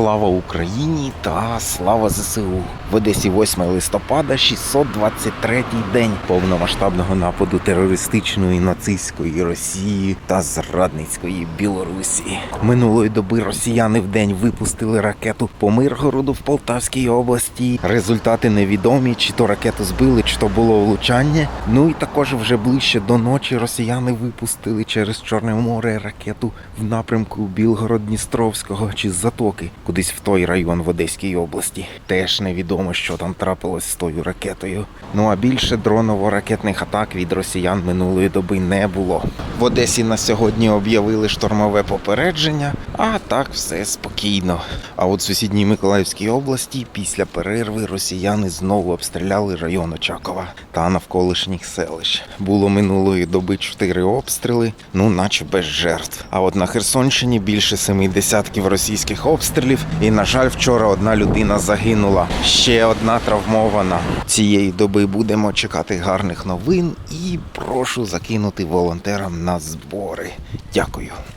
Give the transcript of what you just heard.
Слава Україні та слава ЗСУ. В Одесі 8 листопада, 623 день повномасштабного нападу терористичної нацистської Росії та зрадницької Білорусі. Минулої доби росіяни в день випустили ракету по Миргороду в Полтавській області. Результати невідомі, чи то ракету збили, чи то було влучання. Ну і також вже ближче до ночі росіяни випустили через Чорне море ракету в напрямку Білгород-Дністровського чи Затоки, кудись в той район в Одеській області. Теж невідомо, що там трапилось з тою ракетою. Ну а більше дроново-ракетних атак від росіян минулої доби не було. В Одесі на сьогодні об'явили штормове попередження, а так все спокійно. А от в сусідній Миколаївській області після перерви росіяни знову обстріляли район Очакова та навколишніх селищ. Було минулої доби чотири обстріли, ну наче без жертв. А от на Херсонщині більше семи десятків російських обстрілів, і на жаль, вчора одна людина загинула. Ще одна травмована. Цієї доби будемо чекати гарних новин і прошу закинути волонтерам на збори. Дякую.